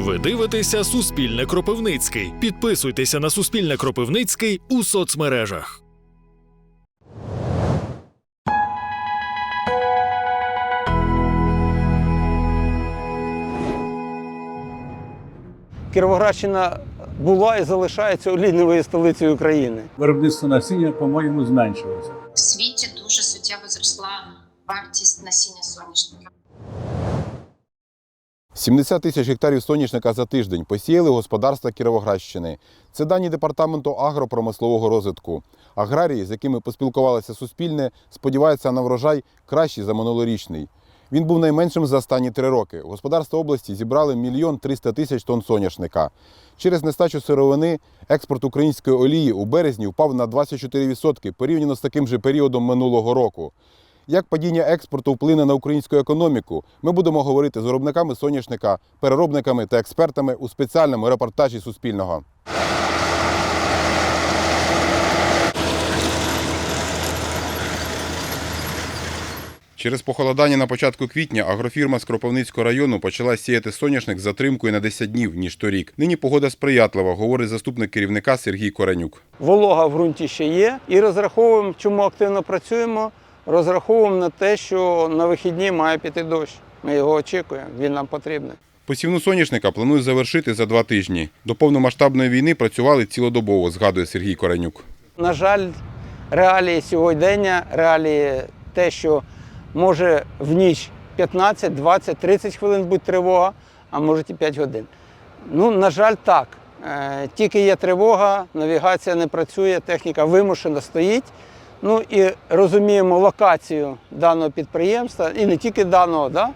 Ви дивитеся Суспільне Кропивницький. Підписуйтеся на Суспільне Кропивницький у соцмережах. Кіровоградщина була і залишається олійновою столицею України. Виробництво насіння, по-моєму, зменшилося. В світі дуже суттєво зросла вартість насіння соняшника. 70 тисяч гектарів соняшника за тиждень посіяли господарства Кіровоградщини. Це дані департаменту агропромислового розвитку. Аграрії, з якими поспілкувалося Суспільне, сподіваються на врожай кращий за минулорічний. Він був найменшим за останні три роки. Господарства області зібрали мільйон 300 тисяч тонн соняшника. Через нестачу сировини експорт української олії у березні впав на 24% порівняно з таким же періодом минулого року. Як падіння експорту вплине на українську економіку, ми будемо говорити з виробниками соняшника, переробниками та експертами у спеціальному репортажі Суспільного. Через похолодання на початку квітня агрофірма з Кропивницького району почала сіяти соняшник з затримкою на 10 днів, ніж торік. Нині погода сприятлива, говорить заступник керівника Сергій Коренюк. Волога в ґрунті ще є. І розраховуємо, чому активно працюємо. Розраховуємо на те, що на вихідні має піти дощ. Ми його очікуємо, він нам потрібний. Посівну соняшника планують завершити за два тижні. До повномасштабної війни працювали цілодобово, згадує Сергій Коренюк. На жаль, реалії сьогодення, реалії те, що може в ніч 15, 20, 30 хвилин бути тривога, а може і 5 годин. Ну, на жаль, так. Е, Тільки є тривога, навігація не працює, техніка вимушено стоїть. Ну і розуміємо локацію даного підприємства, і не тільки даного, да,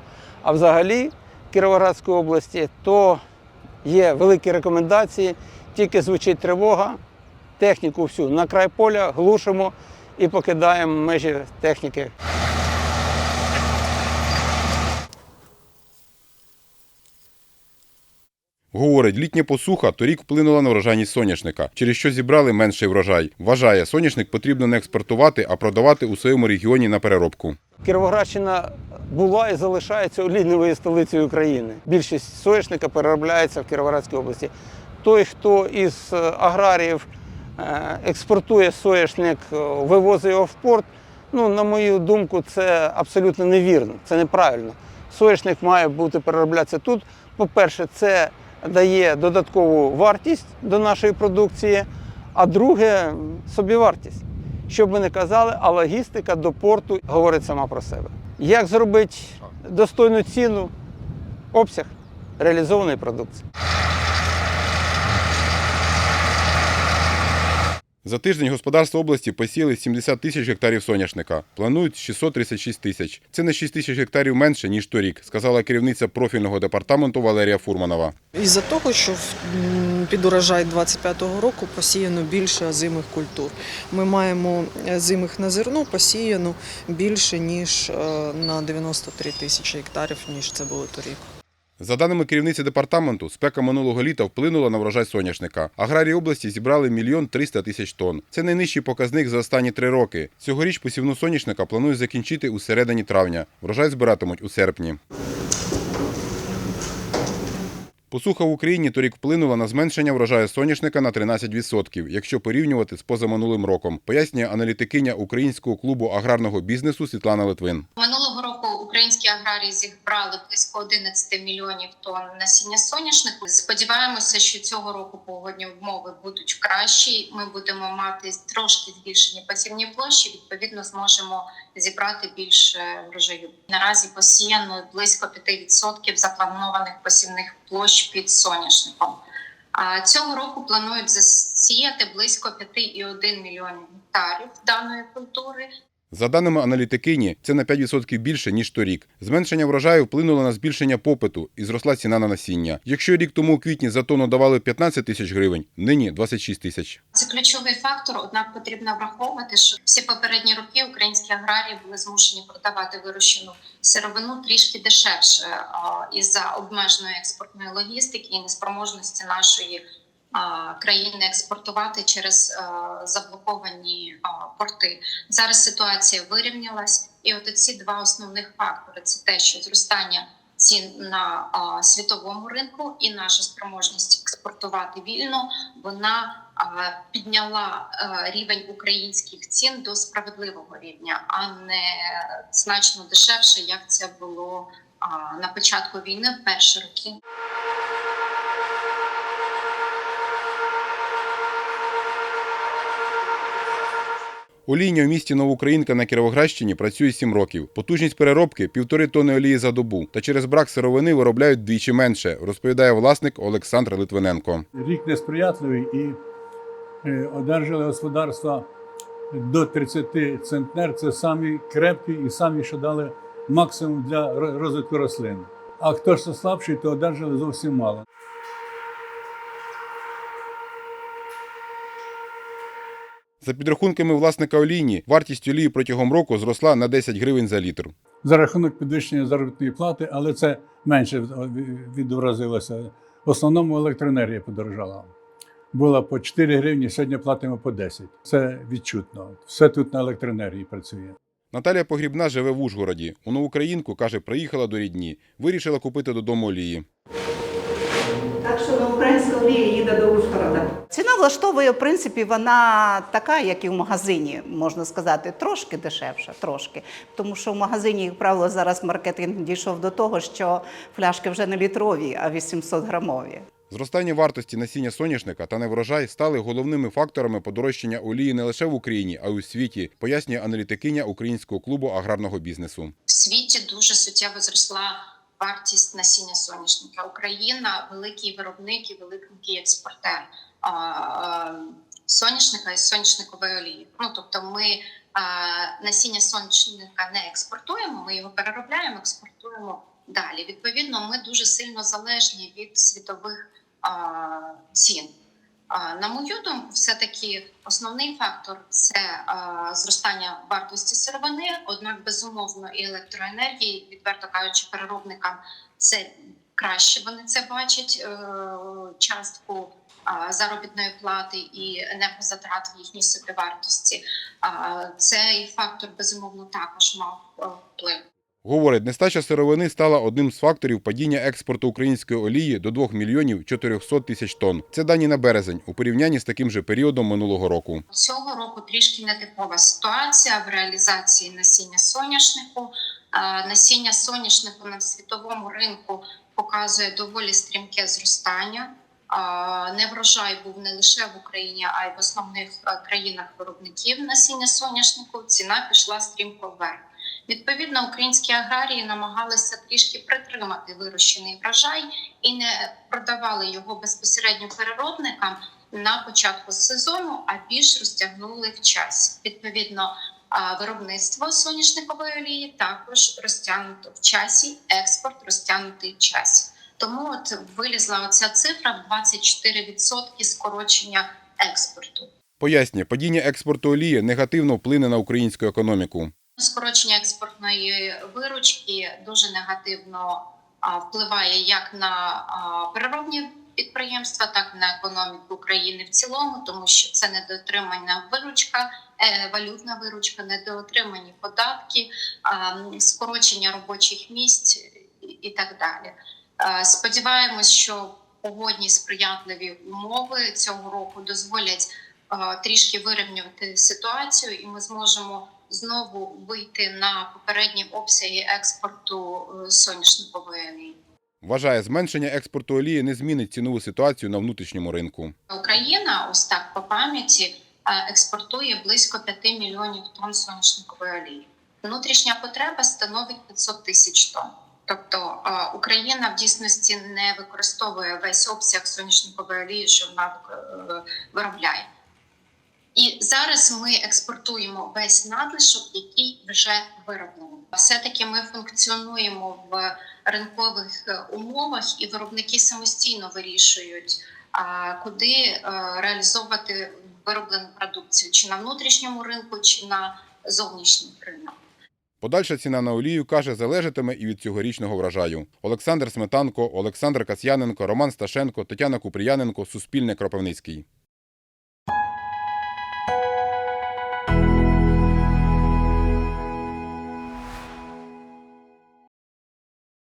а взагалі Кіровоградської області, то є великі рекомендації, тільки звучить тривога, техніку всю на край поля, глушимо і покидаємо межі техніки. Говорить, літня посуха торік вплинула на врожайність соняшника, через що зібрали менший врожай. Вважає, соняшник потрібно не експортувати, а продавати у своєму регіоні на переробку. Кіровоградщина була і залишається олійновою столицею України. Більшість соняшника переробляється в Кіровоградській області. Той, хто із е, аграріїв е, експортує соняшник, е, вивозить його в порт, ну, на мою думку, це абсолютно невірно, це неправильно. Соняшник має бути перероблятися тут. По-перше, це дає додаткову вартість до нашої продукції, а друге собівартість. Що б ми не казали, а логістика до порту говорить сама про себе. Як зробити достойну ціну, обсяг реалізованої продукції? За тиждень господарства області посіяли 70 тисяч гектарів соняшника. Планують 636 тисяч. Це на 6 тисяч гектарів менше, ніж торік, сказала керівниця профільного департаменту Валерія Фурманова. Із-за того, що під урожай 25-го року посіяно більше озимих культур. Ми маємо зимих на зерно посіяно більше, ніж е, на 93 тисячі гектарів, ніж це було торік. За даними керівниці департаменту, спека минулого літа вплинула на врожай соняшника. Аграрії області зібрали мільйон 300 тисяч тонн. Це найнижчий показник за останні три роки. Цьогоріч посівну соняшника планують закінчити у середині травня. Врожай збиратимуть у серпні. Посуха в Україні торік вплинула на зменшення врожаю соняшника на 13%, якщо порівнювати з позаминулим роком, пояснює аналітикиня українського клубу аграрного бізнесу Світлана Литвин. Українські аграрії зібрали близько 11 мільйонів тонн насіння соняшнику. Сподіваємося, що цього року погодні умови будуть кращі. Ми будемо мати трошки збільшені посівні площі. Відповідно, зможемо зібрати більше врожаю. Наразі посіяно близько 5% запланованих посівних площ під соняшником. А цього року планують засіяти близько 5,1 мільйонів гектарів даної культури. За даними аналітикині, це на 5% більше, ніж торік. Зменшення врожаю вплинуло на збільшення попиту і зросла ціна на насіння. Якщо рік тому у квітні за тонну давали 15 тисяч гривень, нині 26 тисяч. Це ключовий фактор. Однак потрібно враховувати, що всі попередні роки українські аграрії були змушені продавати вирощену сировину трішки дешевше із-за обмеженої експортної логістики і неспроможності нашої країни експортувати через заблоковані порти. Зараз ситуація вирівнялась, і от ці два основних фактори: це те, що зростання цін на світовому ринку, і наша спроможність експортувати вільно вона підняла рівень українських цін до справедливого рівня, а не значно дешевше, як це було на початку війни в перші роки. Олійня у місті Новоукраїнка на Кіровоградщині працює 7 років. Потужність переробки півтори тонни олії за добу. Та через брак сировини виробляють двічі менше, розповідає власник Олександр Литвиненко. Рік несприятливий і е, одержали господарства до 30 центнер. Це самі крепкі і самі, що дали максимум для розвитку рослин. А хто ж слабший, то одержали зовсім мало. За підрахунками власника олійні, вартість олії протягом року зросла на 10 гривень за літр. За рахунок підвищення заробітної плати, але це менше відобразилося. В основному електроенергія подорожала. Була по 4 гривні, сьогодні платимо по 10. Це відчутно. Все тут на електроенергії працює. Наталія Погрібна живе в Ужгороді. У Новоукраїнку, каже, приїхала до рідні. Вирішила купити додому олії. Так що на українська олія їде до Ужгорода. Ціна влаштовує, в принципі, вона така, як і в магазині, можна сказати, трошки дешевша, трошки. Тому що в магазині, як правило, зараз маркетинг дійшов до того, що пляшки вже не літрові, а 800 грамові. Зростання вартості насіння соняшника та неврожай стали головними факторами подорожчання олії не лише в Україні, а й у світі, пояснює аналітикиня українського клубу аграрного бізнесу. В світі дуже суттєво зросла вартість насіння соняшника. Україна великий виробник і великий експортер а, соняшника і соняшникової олії. Ну тобто, ми а, насіння соняшника не експортуємо, ми його переробляємо, експортуємо далі. Відповідно, ми дуже сильно залежні від світових а, цін. На мою думку, все-таки основний фактор це зростання вартості сировини, однак безумовно і електроенергії, відверто кажучи, переробникам це краще. Вони це бачать е, частку заробітної плати і енергозатрат в їхній собівартості. Цей фактор безумовно також мав е, вплив. Говорить, нестача сировини стала одним з факторів падіння експорту української олії до 2 мільйонів 400 тисяч тонн. Це дані на березень у порівнянні з таким же періодом минулого року. Цього року трішки нетипова ситуація в реалізації насіння соняшнику. Насіння соняшнику на світовому ринку показує доволі стрімке зростання. Е, Неврожай був не лише в Україні, а й в основних е, країнах виробників насіння соняшнику. Ціна пішла стрімко вверх. Відповідно, українські аграрії намагалися трішки притримати вирощений врожай і не продавали його безпосередньо переробникам на початку сезону, а більш розтягнули в часі. Відповідно, виробництво соняшникової олії також розтягнуто в часі, експорт розтягнутий в часі. Тому от вилізла оця цифра в 24% скорочення експорту. Пояснює, падіння експорту олії негативно вплине на українську економіку. Скорочення експортної виручки дуже негативно впливає як на переробні підприємства, так і на економіку України в цілому, тому що це недоотримання виручка, е, валютна виручка, недоотримані податки, скорочення робочих місць і, і так далі. Е, Сподіваємось, що погодні сприятливі умови цього року дозволять е, трішки вирівнювати ситуацію, і ми зможемо знову вийти на попередні обсяги експорту е, соняшникової олії. Вважає, зменшення експорту олії не змінить цінову ситуацію на внутрішньому ринку. Україна, ось так по пам'яті, е, експортує близько 5 мільйонів тонн соняшникової олії. Внутрішня потреба становить 500 тисяч тонн. Тобто е, Україна в дійсності не використовує весь обсяг соняшникової олії, що вона виробляє. І зараз ми експортуємо весь надлишок, який вже вироблений. Все-таки ми функціонуємо в ринкових е, умовах, і виробники самостійно вирішують, куди е, реалізовувати вироблену продукцію, чи на внутрішньому ринку, чи на зовнішніх ринках. Подальша ціна на олію, каже, залежатиме і від цьогорічного врожаю. Олександр Сметанко, Олександр Касьяненко, Роман Сташенко, Тетяна Купріяненко, Суспільне Кропивницький.